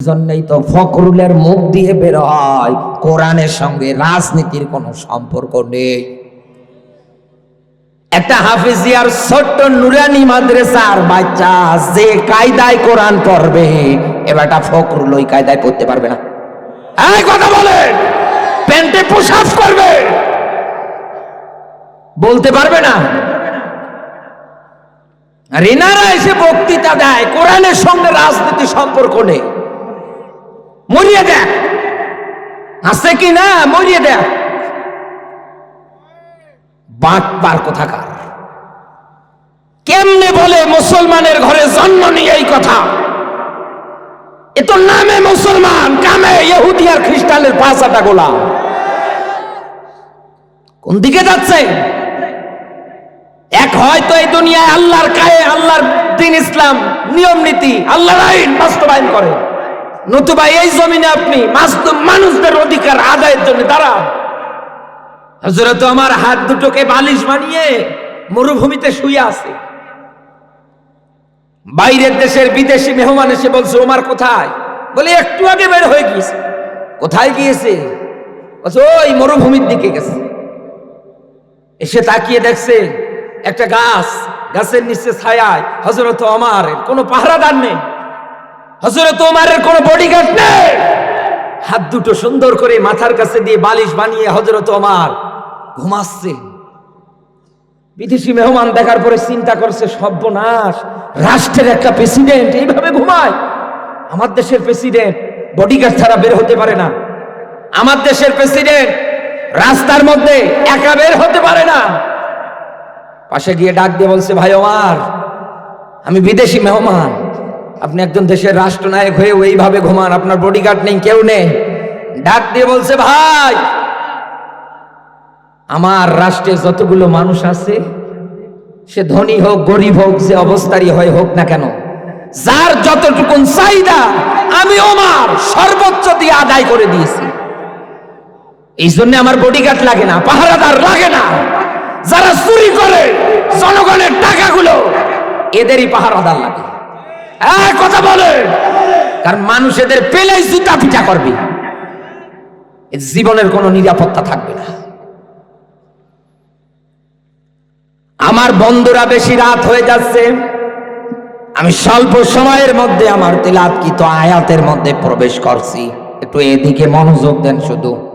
জন্যই তো ফখরুলের মুখ দিয়ে বের কোরআনের সঙ্গে রাজনীতির কোনো সম্পর্ক নেই। একটা হাফিজিয়ার ছোট্ট নুরানি বাচ্চা, যে কায়দায় কোরআন পড়বে এবারটা ওই কায়দায় পড়তে পারবে না। এই কথা বলে প্যান্টে পোশাক করবে বলতে পারবে না। আর এসে বক্তৃতা দেয়, কোরআনের সঙ্গে রাজনীতি সম্পর্ক নেই। মরিয়ে দেখ আছে কি না? মরিয়ে দেখ বাঁক পার কোথাকার? কেমনে বলে মুসলমানের ঘরে জন্ম নিয়ে এই কথা? এ তো নামে মুসলমান, কামে ইহুদি আর খ্রিস্টানের পাঁচাটা গোলাম। কোন দিকে যাচ্ছে? এক হয়তো এই দুনিয়ায় আল্লাহর কায়ে, আল্লাহর দিন ইসলাম, নিয়ম নীতি, আল্লাহর আইন বাস্তবায়ন করে। নতুবা এই জমিনে আপনি মানুষদের অধিকার আদায়ের জন্য দাঁড়ান। হজরত আমার হাত দুটোকে বালিশ বানিয়ে মরুভূমিতে শুয়ে আছে। বাইরের দেশের বিদেশি মেহমান এসে বলছে, ওমার কোথায়? বলে, একটু আগে বের হয়ে গিয়েছে। কোথায় গিয়েছে? বলছে, ওই মরুভূমির দিকে গেছে। এসে তাকিয়ে দেখছে একটা গাছ, গাছের নিচে ছায়ায় হজরত আমার কোনো পাহারাদার নেই। হজরত ওমারের কোনো বডিগার্ড নেই। হাত দুটো সুন্দর করে মাথার কাছে দিয়ে বালিশ বানিয়ে হজরত ওমার ঘুমাচ্ছে। বিদেশি মেহমান দেখার পরে চিন্তা করছে, সর্বনাশ, রাষ্ট্রের একটা প্রেসিডেন্ট এইভাবে ঘুমায়? আমার দেশের প্রেসিডেন্ট বডিগার্ড ছাড়া বের হতে পারে না। আমার দেশের প্রেসিডেন্ট রাস্তার মধ্যে একা বের হতে পারে না। পাশে গিয়ে ডাক দিয়ে বলছে, ভাই আমার আমি বিদেশি মেহমান। আপনি একজন দেশের রাষ্ট্রনায়ক হয়ে ওইভাবে ঘুমান, আপনার বডিগার্ড নেই, কেউ নেই। ডাক দিয়ে বলছে, ভাই, আমার রাষ্ট্রে যতগুলো মানুষ আছে, সে ধনী হোক, গরিব হোক, যে অবস্থারই হয় হোক না কেন, যার যতটুকুন চাহিদা, আমি ওমার সর্বোচ্চ দিয়ে আদায় করে দিয়েছি। এই জন্য আমার বডিগার্ড লাগে না, পাহারাদার লাগে না। যারা চুরি করে জনগণের টাকাগুলো, এদেরই পাহারাদার লাগে। কথা বলে। কারণ মানুষ এদের পেলেই জুতা পিটা করবে। জীবনের কোনো নিরাপত্তা থাকবে না। আমার বন্ধুরা বেশি রাত হয়ে যাচ্ছে। আমি স্বল্প সময়ের মধ্যে আমার তেলাৎকিত আয়াতের মধ্যে প্রবেশ করছি। একটু এদিকে মনোযোগ দেন শুধু।